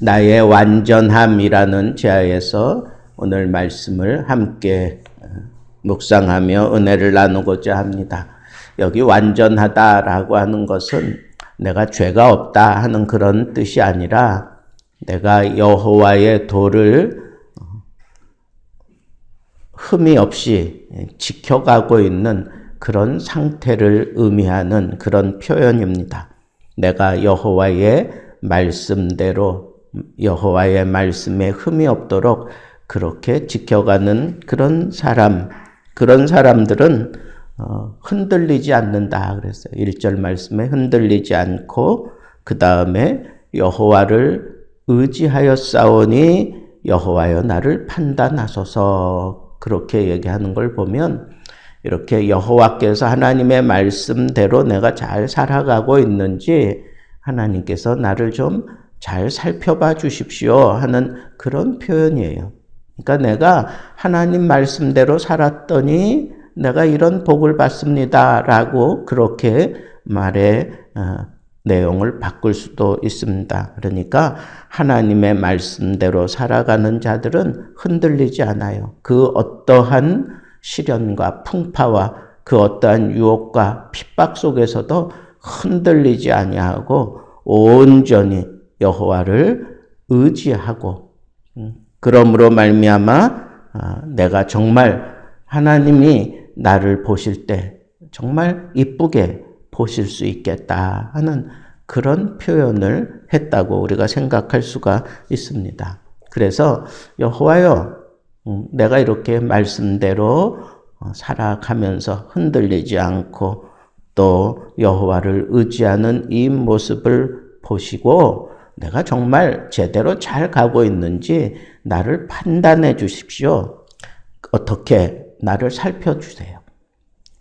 나의 완전함이라는 제하에서 오늘 말씀을 함께 어, 묵상하며 은혜를 나누고자 합니다. 여기 완전하다라고 하는 것은 내가 죄가 없다 하는 그런 뜻이 아니라 내가 여호와의 도를 흠이 없이 지켜가고 있는 그런 상태를 의미하는 그런 표현입니다. 내가 여호와의 말씀대로 여호와의 말씀에 흠이 없도록 그렇게 지켜가는 그런 사람, 그런 사람들은 어, 흔들리지 않는다 그랬어요. 1절 말씀에 흔들리지 않고 그 다음에 여호와를 의지하여 싸우니 여호와여 나를 판단하소서 그렇게 얘기하는 걸 보면 이렇게 여호와께서 하나님의 말씀대로 내가 잘 살아가고 있는지 하나님께서 나를 좀 잘 살펴봐 주십시오 하는 그런 표현이에요. 그러니까 내가 하나님 말씀대로 살았더니 내가 이런 복을 받습니다 라고 그렇게 말의 어, 내용을 바꿀 수도 있습니다. 그러니까 하나님의 말씀대로 살아가는 자들은 흔들리지 않아요. 그 어떠한 시련과 풍파와 그 어떠한 유혹과 핍박 속에서도 흔들리지 아니하고 온전히 여호와를 의지하고 음, 그러므로 말미암아 아, 내가 정말 하나님이 나를 보실 때 정말 이쁘게 보실 수 있겠다 하는 그런 표현을 했다고 우리가 생각할 수가 있습니다. 그래서 여호와여 음, 내가 이렇게 말씀대로 어, 살아가면서 흔들리지 않고 또 여호와를 의지하는 이 모습을 보시고 내가 정말 제대로 잘 가고 있는지 나를 판단해 주십시오. 어떻게 나를 살펴주세요.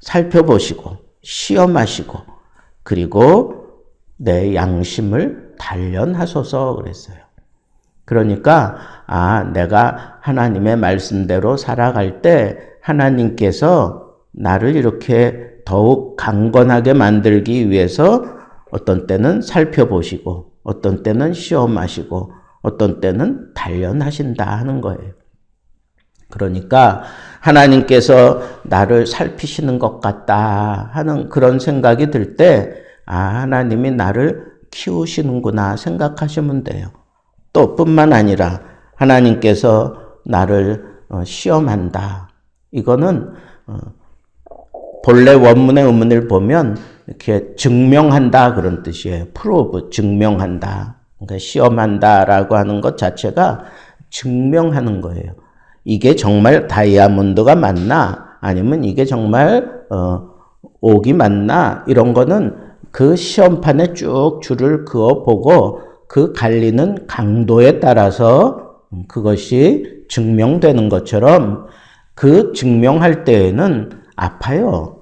살펴보시고 시험하시고 그리고 내 양심을 단련하소서 그랬어요. 그러니까 아 내가 하나님의 말씀대로 살아갈 때 하나님께서 나를 이렇게 더욱 강건하게 만들기 위해서 어떤 때는 살펴보시고 어떤 때는 시험하시고 어떤 때는 단련하신다 하는 거예요. 그러니까 하나님께서 나를 살피시는 것 같다 하는 그런 생각이 들 때, 아, 하나님이 나를 키우시는구나 생각하시면 돼요. 또 뿐만 아니라 하나님께서 나를 어, 시험한다. 이거는 어, 본래 원문의 의문을 보면 이렇게 증명한다 그런 뜻이에요. 프로브 증명한다. 그러니까 시험한다라고 하는 것 자체가 증명하는 거예요. 이게 정말 다이아몬드가 맞나 아니면 이게 정말 어, 옥이 맞나 이런 거는 그 시험판에 쭉 줄을 그어 보고 그 갈리는 강도에 따라서 그것이 증명되는 것처럼 그 증명할 때에는 아파요.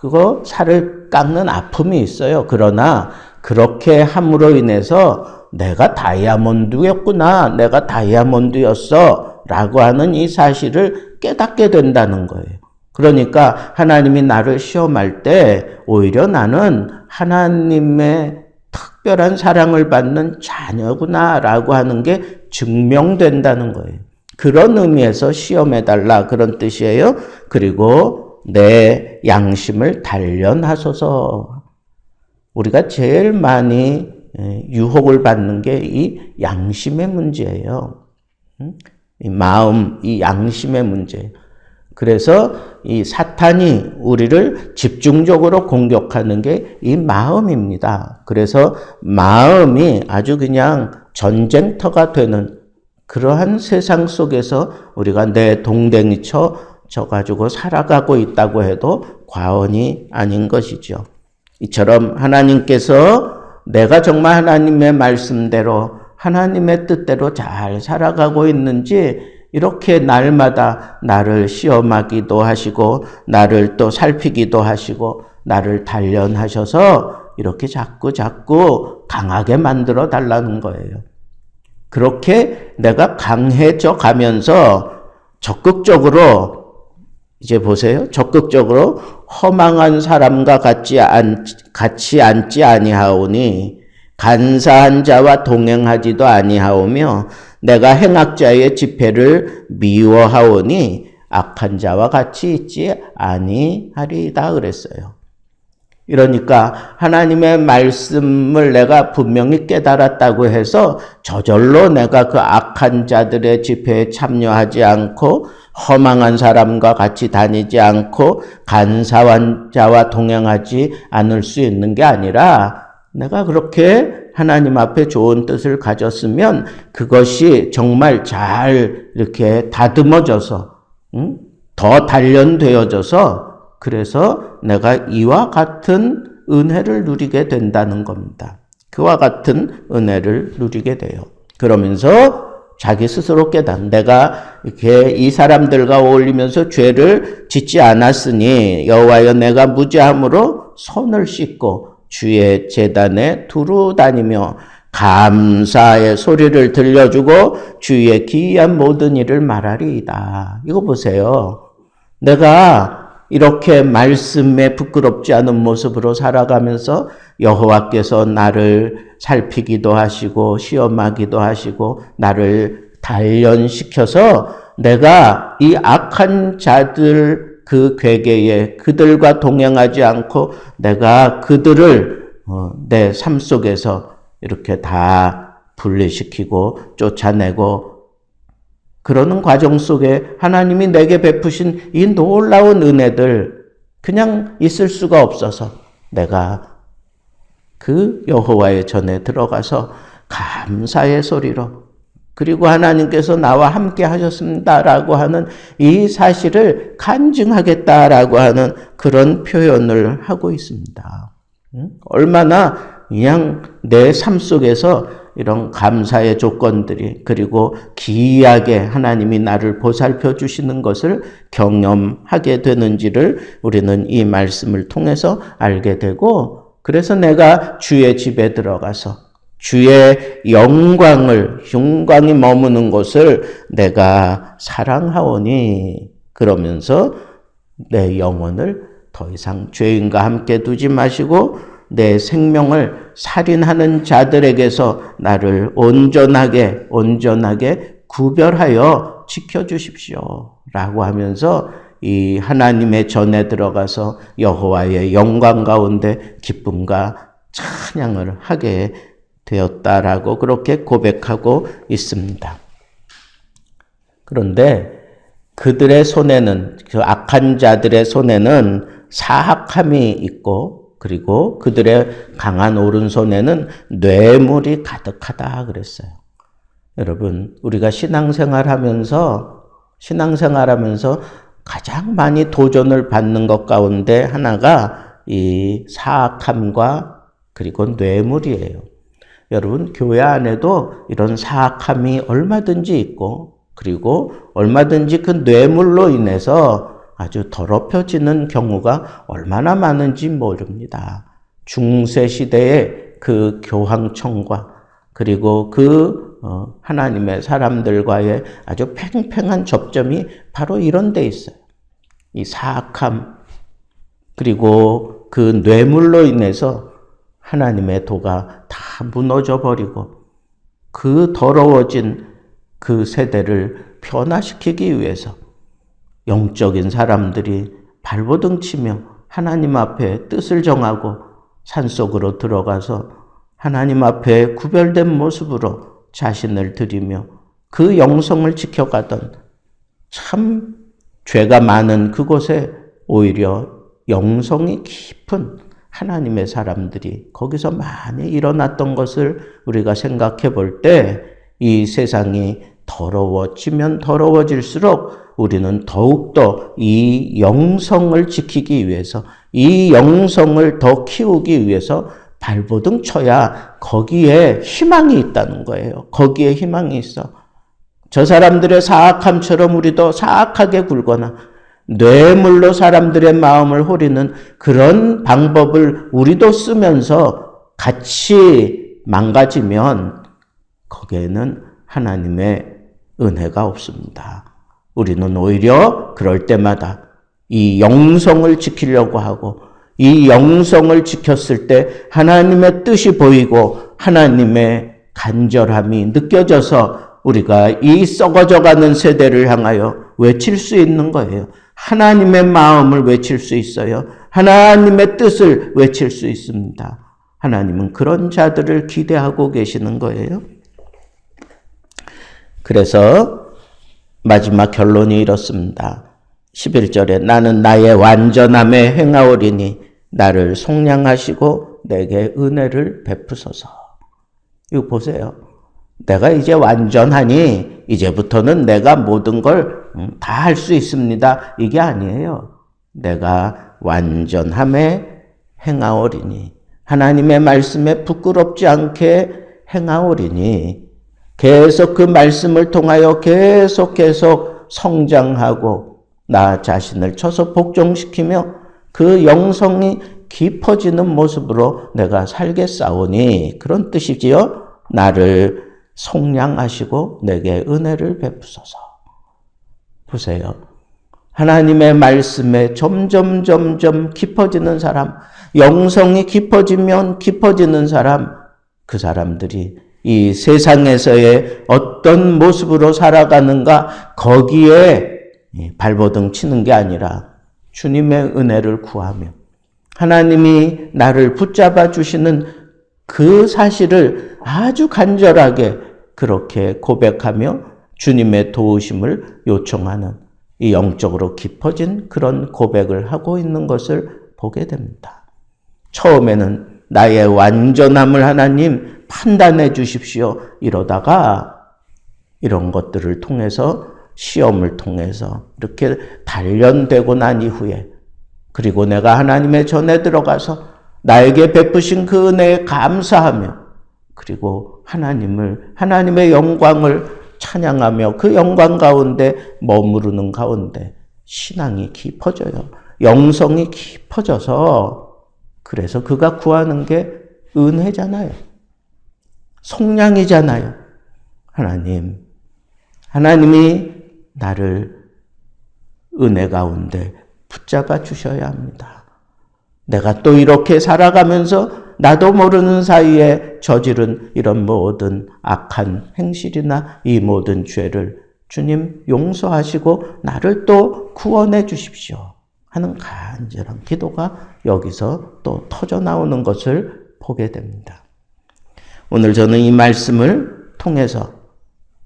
그거 살을 깎는 아픔이 있어요. 그러나 그렇게 함으로 인해서 내가 다이아몬드였구나. 내가 다이아몬드였어. 라고 하는 이 사실을 깨닫게 된다는 거예요. 그러니까 하나님이 나를 시험할 때 오히려 나는 하나님의 특별한 사랑을 받는 자녀구나 라고 하는 게 증명된다는 거예요. 그런 의미에서 시험해달라 그런 뜻이에요. 그리고 내 양심을 단련하소서. 우리가 제일 많이 유혹을 받는 게 이 양심의 문제예요. 이 마음, 이 양심의 문제. 그래서 이 사탄이 우리를 집중적으로 공격하는 게 이 마음입니다. 그래서 마음이 아주 그냥 전쟁터가 되는 그러한 세상 속에서 우리가 내 동댕이 쳐, 져가지고 살아가고 있다고 해도 과언이 아닌 것이죠. 이처럼 하나님께서 내가 정말 하나님의 말씀대로 하나님의 뜻대로 잘 살아가고 있는지 이렇게 날마다 나를 시험하기도 하시고 나를 또 살피기도 하시고 나를 단련하셔서 이렇게 자꾸 자꾸 강하게 만들어 달라는 거예요. 그렇게 내가 강해져 가면서 적극적으로 이제 보세요. 적극적으로 허망한 사람과 같이 안 같이 앉지 아니하오니 간사한 자와 동행하지도 아니하오며 내가 행악자의 집회를 미워하오니 악한 자와 같이 있지 아니하리다 그랬어요. 이러니까 하나님의 말씀을 내가 분명히 깨달았다고 해서 저절로 내가 그 악한 자들의 집회에 참여하지 않고 허망한 사람과 같이 다니지 않고 간사한 자와 동행하지 않을 수 있는 게 아니라 내가 그렇게 하나님 앞에 좋은 뜻을 가졌으면 그것이 정말 잘 이렇게 다듬어져서 응? 더 단련되어져서 그래서 내가 이와 같은 은혜를 누리게 된다는 겁니다. 그와 같은 은혜를 누리게 돼요. 그러면서 자기 스스로 깨닫. 내가 이렇게 이 사람들과 어울리면서 죄를 짓지 않았으니 여호와여 내가 무죄함으로 손을 씻고 주의 재단에 두루 다니며 감사의 소리를 들려주고 주의 기이한 모든 일을 말하리이다. 이거 보세요. 내가 이렇게 말씀에 부끄럽지 않은 모습으로 살아가면서 여호와께서 나를 살피기도 하시고 시험하기도 하시고 나를 단련시켜서 내가 이 악한 자들 그 괴계에 그들과 동행하지 않고 내가 그들을 어, 내삶 속에서 이렇게 다 분리시키고 쫓아내고 그러는 과정 속에 하나님이 내게 베푸신 이 놀라운 은혜들 그냥 있을 수가 없어서 내가 그 여호와의 전에 들어가서 감사의 소리로 그리고 하나님께서 나와 함께 하셨습니다라고 하는 이 사실을 간증하겠다라고 하는 그런 표현을 하고 있습니다. 얼마나 그냥 내 삶 속에서 이런 감사의 조건들이 그리고 기이하게 하나님이 나를 보살펴 주시는 것을 경험하게 되는지를 우리는 이 말씀을 통해서 알게 되고 그래서 내가 주의 집에 들어가서 주의 영광을 영광이 머무는 곳을 내가 사랑하오니 그러면서 내 영혼을 더 이상 죄인과 함께 두지 마시고 내 생명을 살인하는 자들에게서 나를 온전하게 온전하게 구별하여 지켜 주십시오. 라고 하면서 이 하나님의 전에 들어가서 여호와의 영광 가운데 기쁨과 찬양을 하게 되었다라고 그렇게 고백하고 있습니다. 그런데 그들의 손에는 그 악한 자들의 손에는 사악함이 있고 그리고 그들의 강한 오른손에는 뇌물이 가득하다 그랬어요. 여러분, 우리가 신앙생활 하면서, 신앙생활 하면서 가장 많이 도전을 받는 것 가운데 하나가 이 사악함과 그리고 뇌물이에요. 여러분, 교회 안에도 이런 사악함이 얼마든지 있고, 그리고 얼마든지 그 뇌물로 인해서 아주 더럽혀지는 경우가 얼마나 많은지 모릅니다. 중세 시대의 그 교황청과 그리고 그 어, 하나님의 사람들과의 아주 팽팽한 접점이 바로 이런 데 있어요. 이 사악함 그리고 그 뇌물로 인해서 하나님의 도가 다 무너져 버리고 그 더러워진 그 세대를 변화시키기 위해서 영적인 사람들이 발버둥 치며 하나님 앞에 뜻을 정하고 산속으로 들어가서 하나님 앞에 구별된 모습으로 자신을 드리며 그 영성을 지켜가던 참 죄가 많은 그곳에 오히려 영성이 깊은 하나님의 사람들이 거기서 많이 일어났던 것을 우리가 생각해 볼 때 이 세상이 더러워지면 더러워질수록 우리는 더욱더 이 영성을 지키기 위해서, 이 영성을 더 키우기 위해서 발버둥 쳐야 거기에 희망이 있다는 거예요. 거기에 희망이 있어. 저 사람들의 사악함처럼 우리도 사악하게 굴거나 뇌물로 사람들의 마음을 호리는 그런 방법을 우리도 쓰면서 같이 망가지면 거기에는 하나님의 은혜가 없습니다. 우리는 오히려 그럴 때마다 이 영성을 지키려고 하고 이 영성을 지켰을 때 하나님의 뜻이 보이고 하나님의 간절함이 느껴져서 우리가 이 썩어져가는 세대를 향하여 외칠 수 있는 거예요. 하나님의 마음을 외칠 수 있어요. 하나님의 뜻을 외칠 수 있습니다. 하나님은 그런 자들을 기대하고 계시는 거예요. 그래서 마지막 결론이 이렇습니다. 11절에 나는 나의 완전함에 행하오리니 나를 속량하시고 내게 은혜를 베푸소서. 이거 보세요. 내가 이제 완전하니 이제부터는 내가 모든 걸 다 할 수 있습니다. 이게 아니에요. 내가 완전함에 행하오리니 하나님의 말씀에 부끄럽지 않게 행하오리니 계속 그 말씀을 통하여 계속 계속 성장하고 나 자신을 쳐서 복종시키며 그 영성이 깊어지는 모습으로 내가 살겠사오니 그런 뜻이지요. 나를 속량하시고 내게 은혜를 베푸소서. 보세요. 하나님의 말씀에 점점 점점 깊어지는 사람, 영성이 깊어지면 깊어지는 사람, 그 사람들이 이 세상에서의 어떤 모습으로 살아가는가 거기에 발버둥 치는 게 아니라 주님의 은혜를 구하며 하나님이 나를 붙잡아 주시는 그 사실을 아주 간절하게 그렇게 고백하며 주님의 도우심을 요청하는 이 영적으로 깊어진 그런 고백을 하고 있는 것을 보게 됩니다. 처음에는 나의 완전함을 하나님 판단해 주십시오. 이러다가 이런 것들을 통해서 시험을 통해서 이렇게 단련되고 난 이후에 그리고 내가 하나님의 전에 들어가서 나에게 베푸신 그 은혜에 감사하며 그리고 하나님을 하나님의 영광을 찬양하며 그 영광 가운데 머무르는 가운데 신앙이 깊어져요. 영성이 깊어져서 그래서 그가 구하는 게 은혜잖아요. 속량이잖아요. 하나님, 하나님이 나를 은혜 가운데 붙잡아 주셔야 합니다. 내가 또 이렇게 살아가면서 나도 모르는 사이에 저지른 이런 모든 악한 행실이나 이 모든 죄를 주님 용서하시고 나를 또 구원해 주십시오. 하는 간절한 기도가 여기서 또 터져 나오는 것을 보게 됩니다. 오늘 저는 이 말씀을 통해서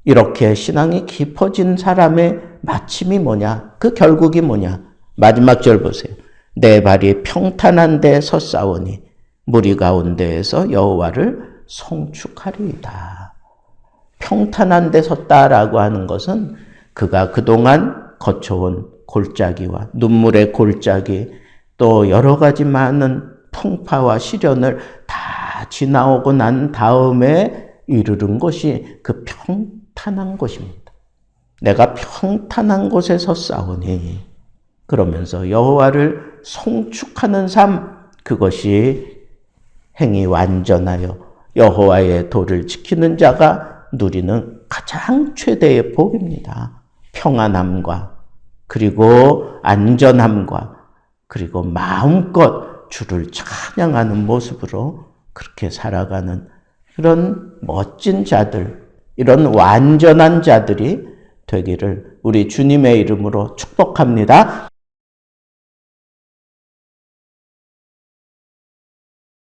이렇게 신앙이 깊어진 사람의 마침이 뭐냐? 그 결국이 뭐냐? 마지막 절 보세요. 내 발이 평탄한 데 섰사오니 무리 가운데에서 여호와를 송축하리이다. 평탄한 데 섰다라고 하는 것은 그가 그동안 거쳐온 골짜기와 눈물의 골짜기 또 여러 가지 많은 풍파와 시련을 다 지나오고 난 다음에 이르는 것이 그 평탄한 곳입니다. 내가 평탄한 곳에서 싸우니 그러면서 여호와를 송축하는 삶 그것이 행이 완전하여 여호와의 도를 지키는 자가 누리는 가장 최대의 복입니다. 평안함과 그리고 안전함과 그리고 마음껏 주를 찬양하는 모습으로 그렇게 살아가는 그런 멋진 자들, 이런 완전한 자들이 되기를 우리 주님의 이름으로 축복합니다.